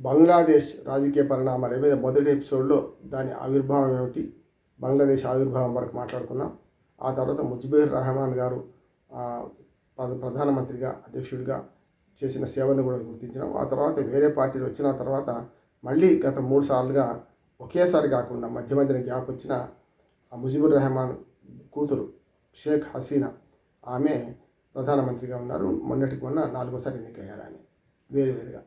బంగ్లాదేశ్ రాజకీయ పరిణామాల మీద మొదటి ఎపిసోడ్లో దాని ఆవిర్భావం ఏమిటి? బంగ్లాదేశ్ ఆవిర్భావం వరకు మాట్లాడుకున్నాం ఆ తర్వాత ముజిబుర్ రహమాన్ గారు ప్ర- ప్రధానమంత్రిగా అధ్యక్షుడిగా చేసిన సేవలను కూడా గుర్తించినాం. ఆ తర్వాత వేరే పార్టీలు వచ్చిన తర్వాత మళ్ళీ గత మూడు సార్లుగా ఒకేసారి కాకుండా మధ్య మధ్యన గ్యాప్ వచ్చిన ఆ ముజిబుర్ రెహమాన్ కూతురు షేక్ హసీనా ఆమె ప్రధానమంత్రిగా ఉన్నారు. మొన్నటికి మొన్న నాలుగోసారి ఎన్నికయ్యారు ఆమె. వేరువేరుగా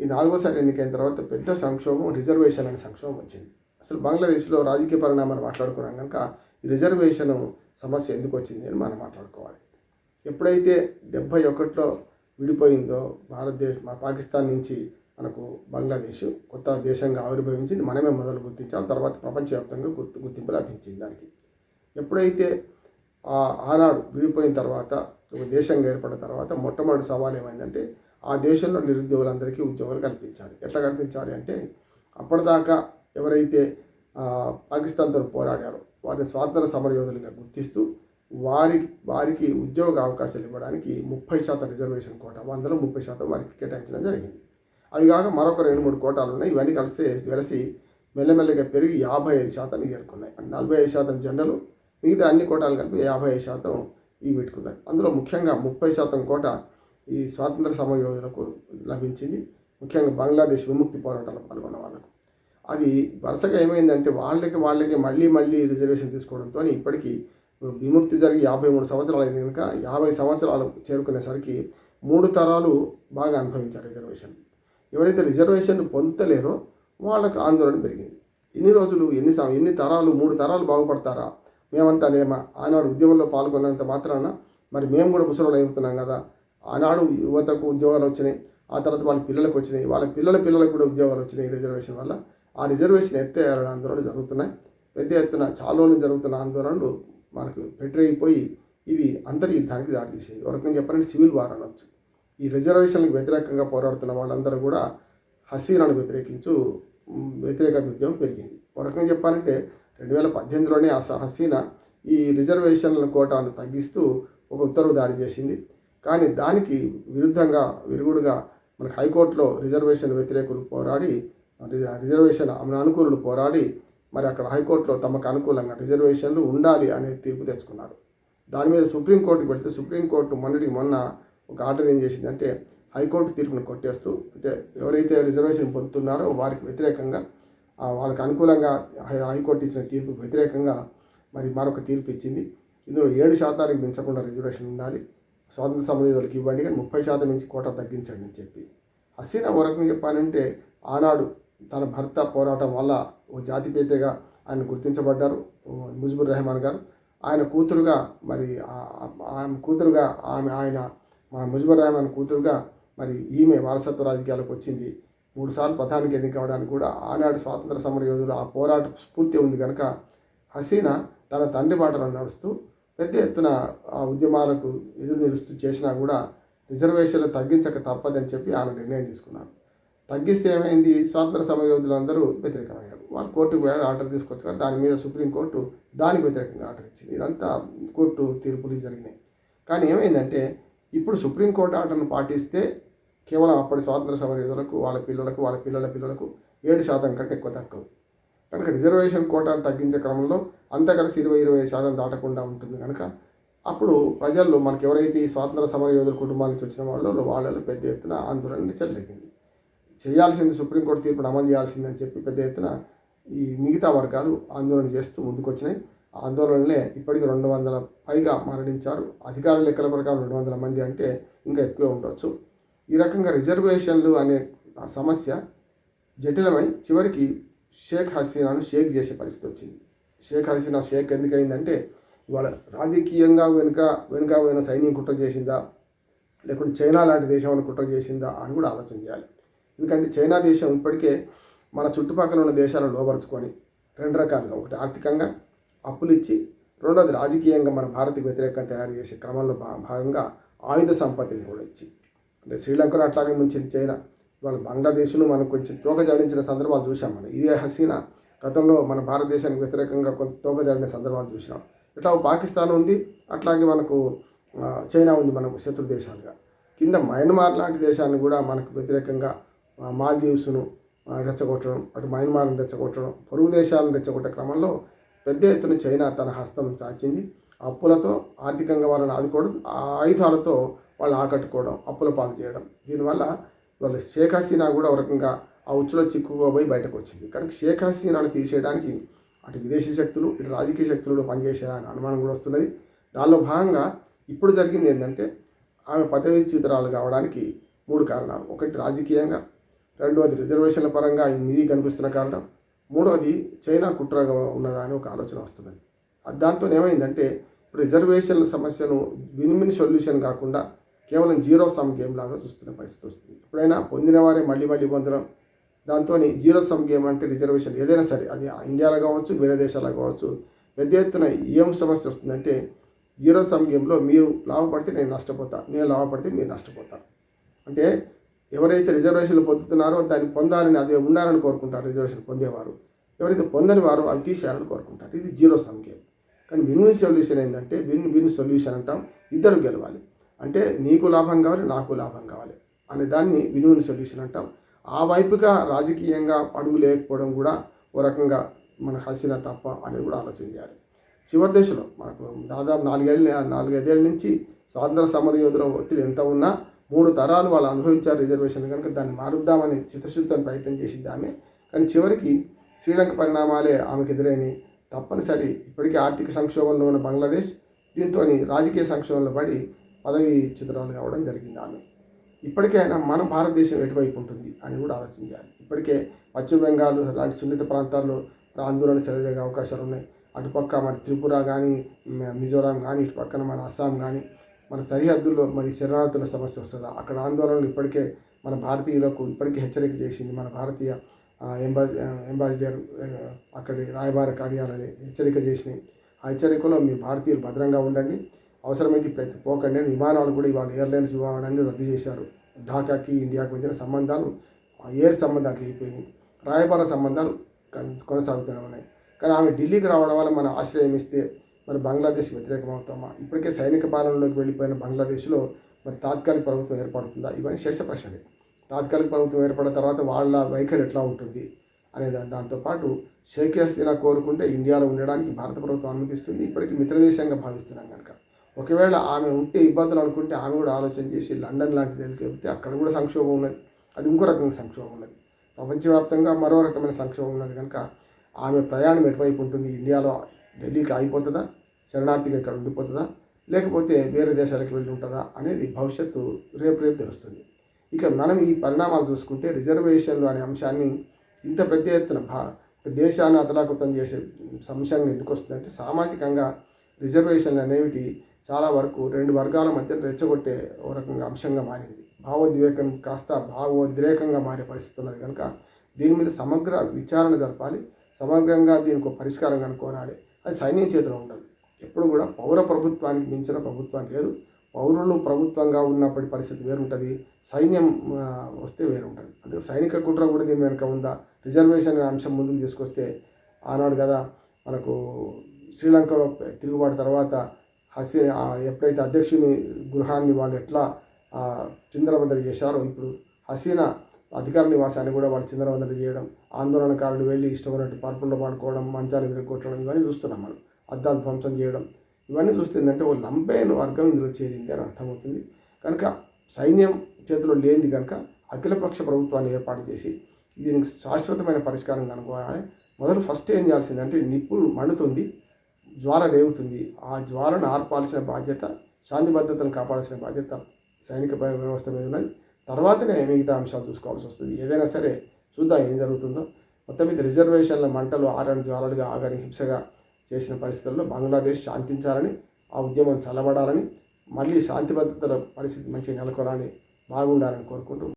ఈ నాలుగోసారి ఎన్నికైన తర్వాత పెద్ద సంక్షోభం రిజర్వేషన్ అనే సంక్షోభం వచ్చింది. అసలు బంగ్లాదేశ్లో రాజకీయ పరిణామాలు మాట్లాడుకున్నాం కనుక ఈ రిజర్వేషన్ సమస్య ఎందుకు వచ్చింది అని మనం మాట్లాడుకోవాలి. ఎప్పుడైతే డెబ్భై ఒకటిలో విడిపోయిందో భారతదేశం మా పాకిస్తాన్ నుంచి మనకు బంగ్లాదేశ్ కొత్త దేశంగా ఆవిర్భవించింది మనమే మొదలు గుర్తించాం తర్వాత ప్రపంచవ్యాప్తంగా గుర్తు గుర్తింపు లభించింది దానికి. ఎప్పుడైతే ఆ ఆనాడు విడిపోయిన తర్వాత ఒక దేశంగా ఏర్పడిన తర్వాత మొట్టమొదటి సవాల్ ఏమైందంటే ఆ దేశంలో నిరుద్యోగులందరికీ ఉద్యోగాలు కల్పించాలి. ఎట్లా కల్పించాలి అంటే అప్పటిదాకా ఎవరైతే పాకిస్తాన్ పాకిస్తాన్తో పోరాడారో వారిని స్వాతంత్ర సమరయోధులుగా గుర్తిస్తూ వారి వారికి ఉద్యోగ అవకాశాలు ఇవ్వడానికి ముప్పై శాతం రిజర్వేషన్ కోట అందులో ముప్పై శాతం వారికి కేటాయించడం జరిగింది. అవి కాక మరొక రెండు మూడు కోటాలు ఉన్నాయి. ఇవన్నీ కలిస్తే వెరసి మెల్లమెల్లగా పెరిగి యాభై ఐదు శాతానికి చేరుకున్నాయి నలభై ఐదు శాతం జనరల్ మిగతా అన్ని కోటాలు కలిపి యాభై ఐదు శాతం ఇవి పెట్టుకున్నాయి అందులో ముఖ్యంగా ముప్పై శాతం కోట ఈ స్వాతంత్ర సమరయోధులకు లభించింది. ముఖ్యంగా బంగ్లాదేశ్ విముక్తి పోరాటంలో పాల్గొన్న వాళ్ళకు. అది వరుసగా ఏమైందంటే వాళ్ళకి వాళ్ళకి మళ్ళీ మళ్ళీ రిజర్వేషన్ తీసుకోవడంతో ఇప్పటికీ విముక్తి జరిగి యాభై మూడు సంవత్సరాలు అయింది కనుక యాభై సంవత్సరాలు చేరుకునేసరికి మూడు తరాలు బాగా అనుభవించారు రిజర్వేషన్. ఎవరైతే రిజర్వేషన్ పొందుతలేరో వాళ్ళకు ఆందోళన పెరిగింది. ఎన్ని రోజులు ఎన్ని ఎన్ని తరాలు మూడు తరాలు బాగుపడతారా? మేమంతా లేమా? ఆనాడు ఉద్యమంలో పాల్గొన్నంత మాత్రాన మరి మేము కూడా ముసలోళ్ళు అయిపోతున్నాం కదా. ఆనాడు యువతకు ఉద్యోగాలు వచ్చినాయి. ఆ తర్వాత వాళ్ళ పిల్లలకు వచ్చినాయి. వాళ్ళ పిల్లల పిల్లలకు కూడా ఉద్యోగాలు వచ్చినాయి రిజర్వేషన్ వల్ల. ఆ రిజర్వేషన్ ఎత్తే ఆందోళనలు జరుగుతున్నాయి. పెద్ద ఎత్తున చాలా రోజులు జరుగుతున్న ఆందోళనలు మనకు పెట్టరైపోయి ఇది అంతర్యుద్ధానికి దారితీసేది. ఒక చెప్పాలంటే సివిల్ వార్ అనొచ్చు. ఈ రిజర్వేషన్లకు వ్యతిరేకంగా పోరాడుతున్న వాళ్ళందరూ కూడా హసీనాను వ్యతిరేకించు వ్యతిరేకత ఉద్యమం పెరిగింది. ఒక చెప్పాలంటే రెండు వేల పద్దెనిమిదిలోనే ఆ స- హసీనా ఈ రిజర్వేషన్ల కోటాను తగ్గిస్తూ ఒక ఉత్తర్వు జారీ చేసింది. కానీ దానికి విరుద్ధంగా విరుగుడుగా మనకి హైకోర్టులో రిజర్వేషన్ వ్యతిరేకులు పోరాడి రిజర్వేషన్ అనుకూలులు పోరాడి మరి అక్కడ హైకోర్టులో తమకు అనుకూలంగా రిజర్వేషన్లు ఉండాలి అనే తీర్పు తెచ్చుకున్నారు. దాని మీద సుప్రీంకోర్టుకి పెడితే సుప్రీంకోర్టు మొన్నటికి మొన్న ఒక ఆర్డర్ ఏం చేసిందంటే హైకోర్టు తీర్పును కొట్టేస్తూ అంటే ఎవరైతే రిజర్వేషన్ పొందుతున్నారో వారికి వ్యతిరేకంగా వాళ్ళకి అనుకూలంగా హై- హైకోర్టు ఇచ్చిన తీర్పుకు వ్యతిరేకంగా మరి మరొక తీర్పు ఇచ్చింది. ఇందులో ఏడు శాతానికి మించకుండా రిజర్వేషన్ ఉండాలి. స్వాతంత్ర సమరయోధులకు ఇవ్వండి కానీ ముప్పై శాతం నుంచి కోట తగ్గించండి అని చెప్పి. హసీనా ఒక చెప్పానంటే ఆనాడు తన భర్త పోరాటం వల్ల ఓ జాతిపేతగా ఆయన గుర్తించబడ్డారు ముజిబుర్ రెహమాన్ గారు. ఆయన కూతురుగా మరి ఆమె కూతురుగా ఆమె ఆయన మా ముజిబుర్ రెహమాన్ కూతురుగా మరి ఈమె వారసత్వ రాజకీయాలకు వచ్చింది. మూడుసార్లు ప్రధానికి ఎన్నిక అవడానికి కూడా ఆనాడు స్వాతంత్ర సమరయోధులు ఆ పోరాట స్ఫూర్తి ఉంది కనుక హసీనా తన తండ్రి బాటలో నడుస్తూ పెద్ద ఎత్తున ఆ ఉద్యమాలకు ఎదురు నిలుస్తూ చేసినా కూడా రిజర్వేషన్లు తగ్గించక తప్పదని చెప్పి ఆమె నిర్ణయం తీసుకున్నారు. తగ్గిస్తే ఏమైంది? స్వాతంత్ర సమయోధులందరూ అందరూ వ్యతిరేకమయ్యారు. వాళ్ళు కోర్టుకు పోయారు ఆర్డర్ తీసుకొచ్చారు దాని మీద సుప్రీంకోర్టు దానికి వ్యతిరేకంగా ఆర్డర్ ఇచ్చింది. ఇదంతా కోర్టు తీర్పులు జరిగినాయి. కానీ ఏమైందంటే ఇప్పుడు సుప్రీంకోర్టు ఆర్డర్ను పాటిస్తే కేవలం అప్పటి స్వాతంత్ర సమరయోధులకు వాళ్ళ పిల్లలకు వాళ్ళ పిల్లల పిల్లలకు ఏడు శాతం కంటే ఎక్కువ తక్కువ కనుక రిజర్వేషన్ కోటాను తగ్గించే క్రమంలో అంతా కలిసి ఇరవై ఇరవై శాతం దాటకుండా ఉంటుంది కనుక అప్పుడు ప్రజల్లో మనకి ఎవరైతే ఈ స్వాతంత్ర సమరయోధుల కుటుంబాల నుంచి వచ్చిన వాళ్ళు వాళ్ళలో పెద్ద ఎత్తున ఆందోళన చెల్లెక్కింది చేయాల్సింది సుప్రీంకోర్టు తీర్పును అమలు చేయాల్సిందని చెప్పి పెద్ద ఎత్తున ఈ మిగతా వర్గాలు ఆందోళన చేస్తూ ముందుకొచ్చినాయి. ఆందోళనలే ఇప్పటికి రెండు వందల పైగా మరణించారు. అధికార లెక్కల ప్రకారం రెండు వందల మంది అంటే ఇంకా ఎక్కువ ఉండొచ్చు. ఈ రకంగా రిజర్వేషన్లు అనే సమస్య జటిలమై చివరికి షేక్ హసీనాను షేక్ చేసే పరిస్థితి వచ్చింది. షేక్ హసీనా షేక్ ఎందుకైందంటే ఇవాళ రాజకీయంగా వెనుక వెనుక పోయిన సైన్యం కుట్ర చేసిందా? లేకుంటే చైనా లాంటి దేశం ఏమైనా కుట్ర చేసిందా? అని కూడా ఆలోచన చేయాలి. ఎందుకంటే చైనా దేశం ఇప్పటికే మన చుట్టుపక్కల ఉన్న దేశాలను లోపరుచుకొని రెండు రకాలుగా ఒకటి ఆర్థికంగా అప్పులు ఇచ్చి రెండోది రాజకీయంగా మన భారత్కి వ్యతిరేకంగా తయారు చేసే క్రమంలో భా- భాగంగా ఆయుధ సంపత్తిని కూడా ఇచ్చి అంటే శ్రీలంకను అట్లాగే ముంచింది చైనా. ఇవాళ బంగ్లాదేశ్లో మనం కొంచెం తోక జాడించిన సందర్భాలు చూసాం మనం. ఇదే హసీనా గతంలో మన భారతదేశానికి వ్యతిరేకంగా కొంత తోక జాడిన సందర్భాలు చూసినాం. ఇట్లా పాకిస్తాన్ ఉంది అట్లాగే మనకు చైనా ఉంది మనకు శత్రు దేశాలుగా. కింద మయన్మార్ లాంటి దేశాన్ని కూడా మనకు వ్యతిరేకంగా మాల్దీవ్స్ను రెచ్చగొట్టడం అటు మయన్మార్ను రెచ్చగొట్టడం పొరుగు దేశాలను రెచ్చగొట్టే క్రమంలో పెద్ద ఎత్తున చైనా తన హస్తం చాచింది. అప్పులతో ఆర్థికంగా వాళ్ళని ఆదుకోవడం ఆ ఆయుధాలతో వాళ్ళు ఆకట్టుకోవడం అప్పుల పాలు చేయడం. దీనివల్ల వాళ్ళ షేక్ హసీనా కూడా ఒక రకంగా ఆ ఉచ్చులో చిక్కుకోబోయి బయటకు వచ్చింది. కనుక షేక్ హసీనాను తీసేయడానికి అటు విదేశీ శక్తులు ఇటు రాజకీయ శక్తులు కూడా పనిచేసాయని అనుమానం కూడా వస్తున్నది. దానిలో భాగంగా ఇప్పుడు జరిగింది ఏంటంటే ఆమె పదవీచ్యుతురాలు కావడానికి మూడు కారణాలు. ఒకటి రాజకీయంగా రెండవది రిజర్వేషన్ల పరంగా ఇది కనిపిస్తున్న కారణం మూడవది చైనా కుట్రగా ఉన్నదా అని ఒక ఆలోచన వస్తున్నది. దాంతో ఏమైందంటే రిజర్వేషన్ల సమస్యను విన్ విన్ సొల్యూషన్ కాకుండా కేవలం జీరో సమ్ గేమ్ లాగా చూస్తున్న పరిస్థితి వస్తుంది. ఎప్పుడైనా పొందిన వారే మళ్ళీ మళ్ళీ పొందడం దాంతో జీరో సమ్ గేమ్ అంటే రిజర్వేషన్ ఏదైనా సరే అది ఇండియాలో కావచ్చు వేరే దేశాల్లో కావచ్చు పెద్ద ఎత్తున ఏం సమస్య వస్తుందంటే జీరో సమ్ గేమ్లో మీరు లాభపడితే నేను నష్టపోతాను నేను లాభపడితే మీరు నష్టపోతాను అంటే ఎవరైతే రిజర్వేషన్లు పొందుతున్నారో దాన్ని పొందాలని అది ఉండాలని కోరుకుంటారు రిజర్వేషన్ పొందేవారు. ఎవరైతే పొందని వారు అవి తీసేయాలని కోరుకుంటారు. ఇది జీరో సమ్ గేమ్. కానీ విన్ విన్ సొల్యూషన్ ఏంటంటే విన్ విన్ సొల్యూషన్ అంటాం ఇద్దరు గెలవాలి. అంటే నీకు లాభం కావాలి నాకు లాభం కావాలి అనే దాన్ని విన్ సొల్యూషన్ అంటాం. ఆ వైపుగా రాజకీయంగా అడుగు లేకపోవడం కూడా ఓ రకంగా మన హసిన తప్ప అనేది కూడా ఆలోచన చేయాలి. చివరి దశలో మనకు దాదాపు నాలుగేళ్ళ నాలుగైదేళ్ళ నుంచి స్వాతంత్ర సమర యోధుల ఒత్తిడి ఎంత ఉన్నా మూడు తరాలు వాళ్ళు అనుభవించారు రిజర్వేషన్ కనుక దాన్ని మారుద్దామని చిత్తశుద్ధితో ప్రయత్నం చేసింది ఆమె. కానీ చివరికి శ్రీలంక పరిణామాలే ఆమెకు ఎదురైనవి. తప్పనిసరి ఇప్పటికీ ఆర్థిక సంక్షోభంలో ఉన్న బంగ్లాదేశ్ దీంతో రాజకీయ సంక్షోభంలో పడి పదవి చిత్రాలు కావడం జరిగింది ఆమె. ఇప్పటికైనా మన భారతదేశం ఎటువైపు ఉంటుంది అని కూడా ఆలోచించాలి. ఇప్పటికే పశ్చిమ బెంగాల్ లాంటి సున్నిత ప్రాంతాల్లో ఆందోళన చెలరేగే అవకాశాలు ఉన్నాయి. అటుపక్క మన త్రిపుర కానీ మిజోరాం కానీ ఇటు పక్కన మన అస్సాం కానీ మన సరిహద్దుల్లో మరి శరణార్థుల సమస్య వస్తుందా? అక్కడ ఆందోళనలు ఇప్పటికే మన భారతీయులకు ఇప్పటికే హెచ్చరిక చేసింది మన భారతీయ ఎంబాసి ఎంబాసిడర్ అక్కడి రాయబార కార్యాలయాన్ని హెచ్చరిక చేసినాయి. ఆ హెచ్చరికలో మీ భారతీయులు భద్రంగా ఉండండి. అవసరమైతే ప్రతి పోకండి విమానాలు కూడా ఇవాళ ఎయిర్లైన్స్ విమానాన్ని రద్దు చేశారు. ఢాకాకి ఇండియాకి మధ్యన సంబంధాలు ఆ ఎయిర్ సంబంధాలు అయిపోయినాయి రాయబార సంబంధాలు కొనసాగుతూనే ఉన్నాయి. కానీ ఆమె ఢిల్లీకి రావడం వల్ల మనం ఆశ్రయం ఇస్తే మరి బంగ్లాదేశ్ వ్యతిరేకం అవుతామా ఇప్పటికే సైనిక పాలనలోకి వెళ్ళిపోయిన బంగ్లాదేశ్లో మరి తాత్కాలిక ప్రభుత్వం ఏర్పడుతుందా? ఇవన్నీ శేష ప్రశ్నలే. తాత్కాలిక ప్రభుత్వం ఏర్పడిన తర్వాత వాళ్ళ వైఖరి ఎట్లా ఉంటుంది అనే దాంతోపాటు షేక్ హసీనా కోరుకుంటే ఇండియాలో ఉండడానికి భారత ప్రభుత్వం అనుమతిస్తుంది. ఇప్పటికీ మిత్రదేశంగా భావిస్తున్నాం కనుక ఒకవేళ ఆమె ఉంటే ఇబ్బందులు అనుకుంటే ఆమె కూడా ఆలోచన చేసి లండన్ లాంటి దగ్గరికి వెళ్తే అక్కడ కూడా సంక్షోభం ఉన్నది. అది ఇంకో రకమైన సంక్షోభం ఉన్నది. ప్రపంచవ్యాప్తంగా మరో రకమైన సంక్షోభం ఉన్నది కనుక ఆమె ప్రయాణం ఎటువైపు ఉంటుంది? ఇండియాలో ఢిల్లీకి ఆగిపోతుందా? శరణార్థిగా ఇక్కడ ఉండిపోతుందా? లేకపోతే వేరే దేశాలకు వెళ్ళి ఉంటుందా అనేది భవిష్యత్తు రేపు రేపు తెలుస్తుంది. ఇక మనం ఈ పరిణామాలు చూసుకుంటే రిజర్వేషన్లు అనే అంశాన్ని ఇంత పెద్ద ఎత్తున భా దేశాన్ని అతలాకుతం చేసే అంశంగా ఎందుకు వస్తుందంటే సామాజికంగా రిజర్వేషన్లు అనేవి చాలా వరకు రెండు వర్గాల మధ్య రెచ్చగొట్టే ఒక రకంగా అంశంగా మారింది. భావోద్వేగం కాస్త భావోద్రేకంగా మారే పరిస్థితి ఉన్నది కనుక దీని మీద సమగ్ర విచారణ జరపాలి. సమగ్రంగా దీనికి ఒక పరిష్కారం కనుక్కోనాలి అది సైన్యం చేతిలో ఉండదు. ఎప్పుడు కూడా పౌర ప్రభుత్వానికి మించిన ప్రభుత్వం లేదు. పౌరులు ప్రభుత్వంగా ఉన్నప్పటి పరిస్థితి వేరుంటుంది. సైన్యం వస్తే వేరుంటుంది. అందుకే సైనిక కుట్ర కూడా దీని వెనుక ఉందా? రిజర్వేషన్ అనే అంశం ముందుకు తీసుకొస్తే ఆనాడు కదా మనకు శ్రీలంకలో తిరుగుబాటు తర్వాత హసీ ఎప్పుడైతే అధ్యక్షుని గృహాన్ని వాళ్ళు ఎట్లా ఆ, చిందరవందర చేశారో ఇప్పుడు హసీనా అధికార నివాసాన్ని కూడా వాళ్ళు చిందరవందర చేయడం ఆందోళనకారులు వెళ్ళి ఇష్టమైనట్టు పరుపుల్లో పడుకోవడం మంచాలు విరగొట్టడం ఇవన్నీ చూస్తున్నాం మనం. అద్దాలు ధ్వంసం చేయడం ఇవన్నీ చూస్తే ఏంటంటే ఓ లంబైన వర్గం ఇందులో చేరింది అని అర్థమవుతుంది. కనుక సైన్యం చేతిలో లేనిది కనుక అఖిలపక్ష ప్రభుత్వాన్ని ఏర్పాటు చేసి దీనికి శాశ్వతమైన పరిష్కారం కనుక్కోవాలి. మొదలు ఫస్ట్ ఏం చేయాల్సిందంటే నిప్పులు మండుతుంది జ్వాల రేగుతుంది ఆ జ్వాలను ఆర్పాల్సిన బాధ్యత శాంతి భద్రతను కాపాడాల్సిన బాధ్యత సైనిక వ్యవస్థ మీద ఉన్నది. తర్వాతనే మిగతా అంశాలు చూసుకోవాల్సి వస్తుంది. ఏదైనా సరే చూద్దాం ఏం జరుగుతుందో. మొత్తం మీద రిజర్వేషన్ల మంటలు ఆరని జ్వాలలుగా ఆగని హింసగా చేసిన పరిస్థితుల్లో బంగ్లాదేశ్ శాంతించాలని ఆ ఉద్యమం చల్లబడాలని మళ్ళీ శాంతి భద్రతల పరిస్థితి మంచిగా నెలకొనాలని బాగుండాలని కోరుకుంటూ